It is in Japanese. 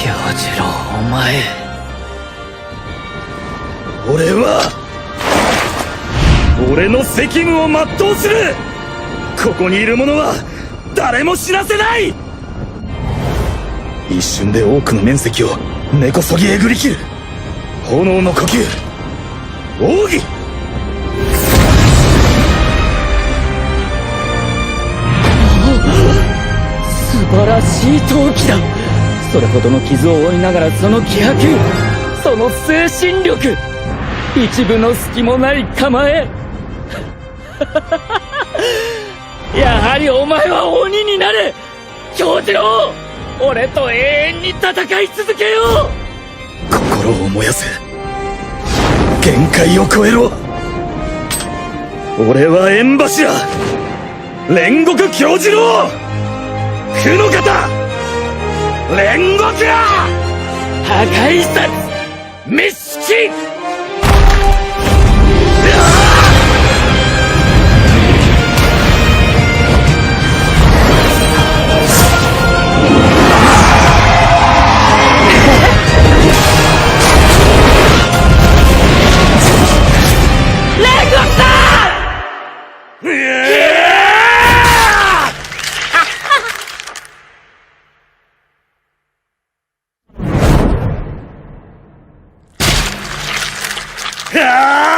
次郎お前。俺は俺の責務を全うする。ここにいる者は誰も死なせない。一瞬で多くの面積を根こそぎえぐり切る。炎の呼吸。奥義。素晴らしい闘気だそれほどの傷を負いながらその気迫その精神力一分の隙もない構え。やはりお前は鬼になれ。京次郎俺と永遠に戦い続けよう。心を燃やせ。限界を超えろ。俺は縁柱煉獄京次郎苦の方。煉獄破壊殺滅式啊